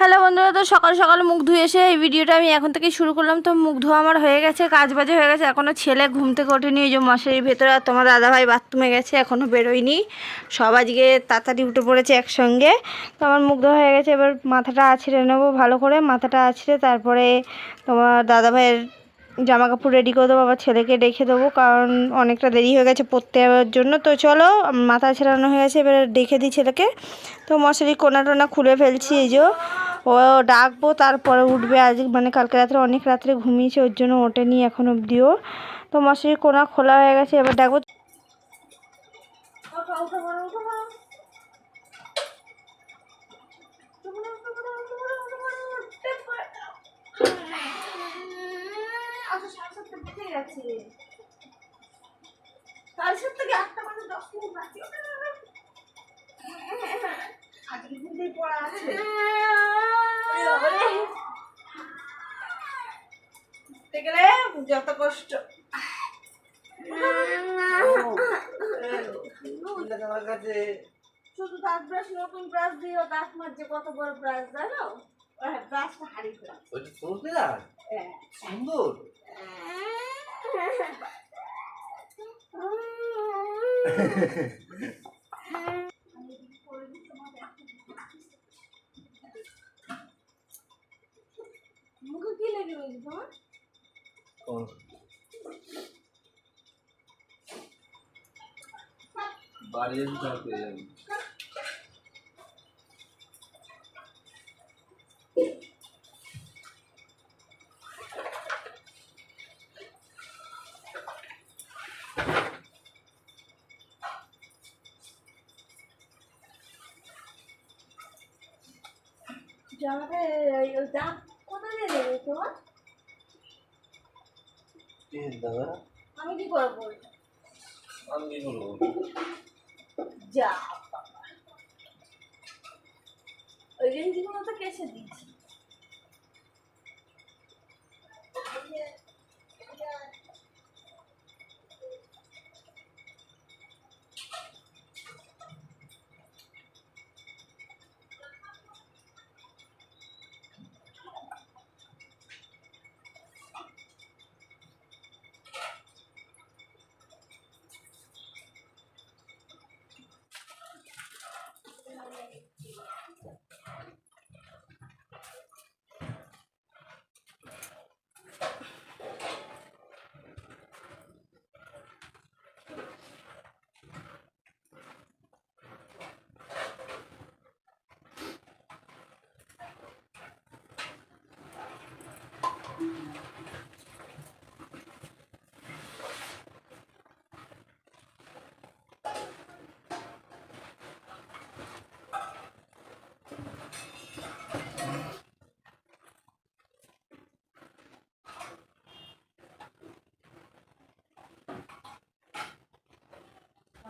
Hello বন্ধুরা, তো সকাল সকাল মুখ ধুয়ে এসে এই ভিডিওটা আমি এখন থেকে শুরু করলাম। তো মুখ ধোয়া আমার হয়ে গেছে কাজ বাজে হয়ে গেছে। এখনও ছেলে ঘুম থেকে ওঠেনি ওই যে মশারির ভেতরে আর তোমার দাদাভাই বাথরুমে গেছে এখনও বেরোয়নি। সব আজকে তাড়াতাড়ি উঠে পড়েছে একসঙ্গে। তো আমার মুখ ধোয়া হয়ে গেছে, এবার মাথাটা আছড়ে নেব ভালো করে। মাথাটা আছড়ে তারপরে তোমার দাদাভাইয়ের জামা কাপড় রেডি করে দেবো, আবার ছেলেকে রেখে দেবো, কারণ অনেকটা দেরি হয়ে গেছে পড়তে যাওয়ার জন্য। তো চলো, মাথা ছেড়ানো হয়ে গেছে, এবার দেখে দিই ছেলেকে। তো মশারি কোনা টোনা খুলে ফেলছি, এই যে। ও ডাকবো, তারপরে উঠবে। আজ মানে কালকে রাত্রে অনেক রাত্রে ঘুমিয়েছে, ওর জন্য ওঠেনি এখন অবধিও তো মশারির কোনা খোলা হয়ে গেছে, এবার ডাকবো। কাল সাত থেকে আটটা মানে দশ মিনিট বাকি আজকে ঘুমিয়ে পড়া আছে উঠতে গেলে যত কষ্ট কাছে শুধু দাঁত ব্রাশ নতুন ব্রাশ দিও দাঁত মারছে কত বড় ব্রাশ জানো ব্রাশটা হারিয়ে ব্রাশ ওইটা সুন্দর মুখে কি লেগে তোমার বাড়ি এসে সব পেয়ে যাবি। জামাটা দাঁত কোথায় লেগে তোমার কি দাদা। আমি কি করব? আমি কি করব? যা ওই গেঞ্জিগুলো তো কেসে দিচ্ছি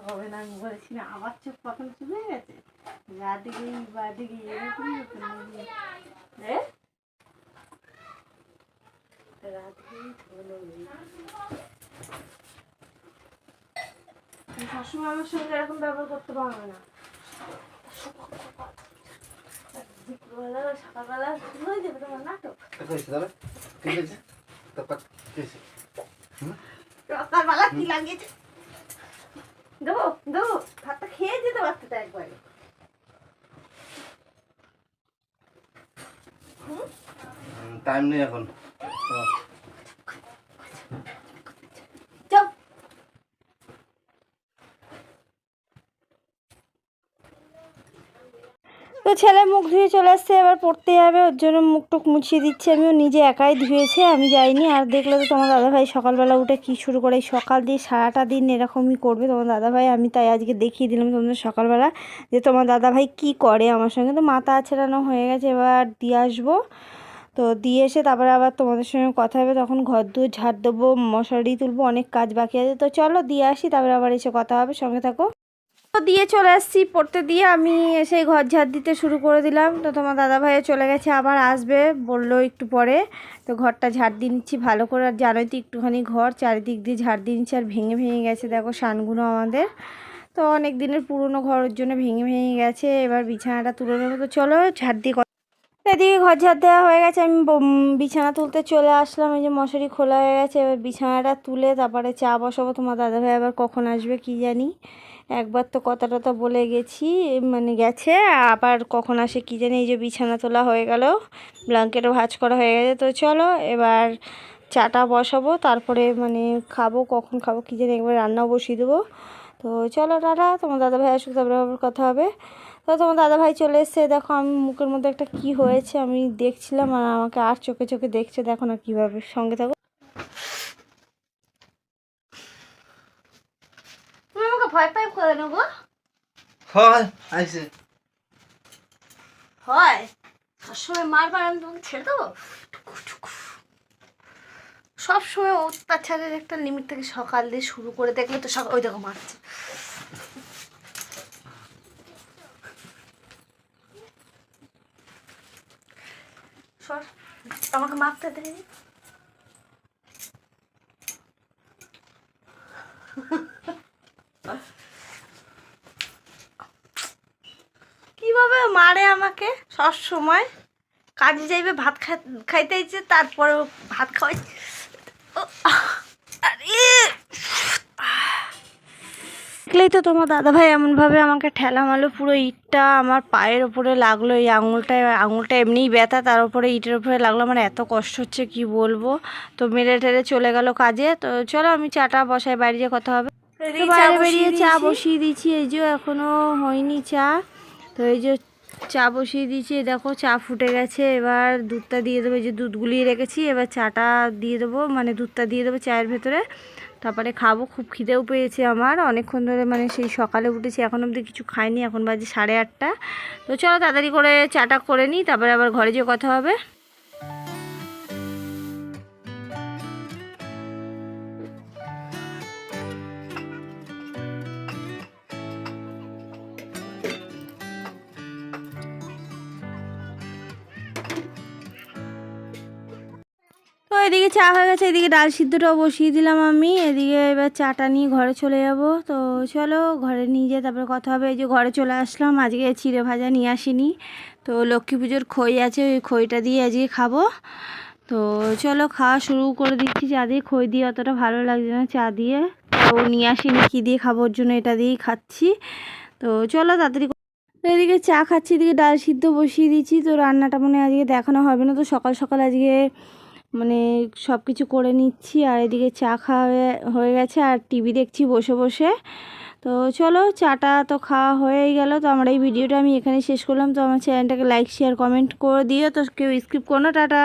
হবে না আমি বলেছি আমার চোখ কখন চলে গেছে। গা দিকে বা দিকে এরকম আমার সঙ্গে এরকম ব্যবহার করতে পারবে না। দুপুরবেলা সকালবেলা শুরু হয়ে যাবে তোমার নাটক। সকালবেলা কি লাগিয়েছে? দেবো দেবো ভাতটা খেয়ে যেতে বাচ্চাটা একবারে টাইম নেই এখন তোমার। যাও তো ছেলে মুখ ধুয়ে চলে আসছে, এবার পড়তে যাবে, ওর জন্য মুখ টুক মুছিয়ে দিচ্ছে। আমিও নিজে একাই ধুয়েছে, আমি যাইনি। আর দেখলে তো তোমার দাদাভাই সকালবেলা উঠে কি শুরু করে সকাল দিয়ে সারাটা দিন এরকমই করবে। তোমার দাদাভাই, আমি তাই আজকে দেখিয়ে দিলাম তোমাদের সকালবেলা যে তোমার দাদাভাই কি করে আমার সঙ্গে। তো মাথা আছড়ানো হয়ে গেছে, এবার দিয়ে আসব। তো দিয়ে এসে তারপরে আবার তোমাদের সঙ্গে কথা হবে, তখন ঘর দুয়ার ঝাড় দেবো, মশারি তুলবো, অনেক কাজ বাকি আছে। তো চলো দিয়ে আসি, তারপরে আবার এসে কথা হবে, সঙ্গে থাকো। দিয়ে চলে আসছি, পড়তে দিয়ে আমি এসে ঘর ঝাড় দিতে শুরু করে দিলাম। তো তোমার দাদা ভাইও চলে গেছে, আবার আসবে বলল একটু পরে। তো ঘরটা ঝাড় দিয়ে নিচ্ছি ভালো করে। আর জানোই তো একটুখানি ঘর, চারিদিক দিয়ে ঝাড় দিয়ে নিচ্ছি, আর ভেঙে ভেঙে গেছে। দেখো শানগুলো আমাদের। তো অনেক দিনের পুরনো ঘরের জন্য ভেঙে ভেঙে গেছে। এবার বিছানাটা তুলে নেব। তো চলো ঝাড় দিয়ে এদিকে ঘর ঝাড় দেওয়া হয়ে গেছে। আমি বিছানা তুলতে চলে আসলাম। এই যে মশারি খোলা হয়ে গেছে, এবার বিছানাটা তুলে তারপরে চা বসাবো। তোমার দাদাভাই আবার কখন আসবে কি জানি। একবার তো কথা টথা বলে গেছি মানে গেছে, আবার কখন আসে কি জানি, এই যে বিছানা তোলা হয়ে গেল ব্ল্যাঙ্কেটও ভাঁজ করা হয়ে গেছে, তো চলো এবার চাটা বসাবো, তারপরে মানে খাব, কখন খাব কি জানি একবার রান্নাও বসিয়ে দেবো। তো চলো দাদা তোমার দাদাভাই আসুক, তারপরে আবার কথা হবে। তো তোমার দাদাভাই চলে এসছে, দেখো আমি মুখের মধ্যে একটা কি হয়েছে, আমি দেখছিলাম আর আমাকে আর চোখে চোখে দেখছে, দেখো না কীভাবে সঙ্গে থাকো তুমি আমাকে ভয় পাই করে নেব। হয় আইসে হয়? সবসময় মারবার আমি তোমাকে ছেড়ে দেবো সবসময় অত্যাচারের একটা লিমিট থেকে সকাল দিয়ে শুরু করে দেখলে তো সকাল ওই দেখো মারছে। আমাকে মারতে দে। কীভাবে মারে আমাকে? সব সময় কাজে যাইবে, ভাত খাইতে ইচ্ছে তারপরে ভাত খাওয়াই। দেখলেই তো তোমার দাদাভাই এমনভাবে আমাকে ঠেলা মারলো, পুরো ইটটা আমার পায়ের ওপরে লাগল, এই আঙুলটায় আঙুলটা এমনিই ব্যথা, তার উপরে ইটের উপরে লাগল, আমার এত কষ্ট হচ্ছে, কি বলব? তো মেরে টেরে চলে গেল কাজে, তো চলো আমি চাটা বসাই, বাইরে গিয়ে কথা হবে। বাইরে বেরিয়ে চা বসিয়ে দিয়েছি এই যে এখনও হয়নি চা। তো এই যে চা বসিয়ে দিয়েছি দেখো চা ফুটে গেছে এবার দুধটা দিয়ে দেবো এই যে দুধ গুলিয়ে রেখেছি এবার চাটা দিয়ে দেবো মানে দুধটা দিয়ে দেবো চায়ের ভেতরে। তারপরে খাব খুব খিদেও পেয়েছে আমার অনেকক্ষণ ধরে মানে সেই সকালে উঠেছি এখন অবধি কিছু খাইনি এখন বাজে সাড়ে আটটা। তো চলো তাড়াতাড়ি করে চাটা করে নিই তারপরে আবার ঘরে যেয়ে কথা হবে। এদিকে চা হয়ে গেছে, এদিকে ডাল সিদ্ধটাও বসিয়ে দিলাম আমি। এদিকে এবার চাটা নিয়ে ঘরে চলে যাব। তো চলো ঘরে নিয়ে যেয়ে তারপরে কথা হবে। এই যে ঘরে চলে আসলাম, আজকে চিড়ে ভাজা নিয়ে আসিনি। তো লক্ষ্মী পুজোর খই আছে, ওই খইটা দিয়ে আজকে খাব। তো চলো খাওয়া শুরু করে দিচ্ছি চা দিয়ে। খই দিয়ে অতটা ভালো লাগছে না চা দিয়ে। তো নিয়ে আসিনি, কী দিয়ে খাবোর জন্য এটা দিয়েই খাচ্ছি। তো চলো তাড়াতাড়ি এদিকে চা খাচ্ছি, এদিকে ডাল সিদ্ধ বসিয়ে দিচ্ছি। তো রান্নাটা মনে আজকে দেখানো হবে না। তো সকাল সকাল আজকে মানে সব কিছু করে নিচ্ছি আর এদিকে চা খাওয়া হয়ে- গেছে আর টিভি দেখছি বসে বসে। তো চলো চাটা তো খাওয়া হয়েই গেল। তো আমার এই ভিডিওটা আমি এখানে শেষ করলাম। তো আমার চ্যানেলটাকে লাইক শেয়ার কমেন্ট করে দিও। তো কেউ স্কিপ করো টাটা।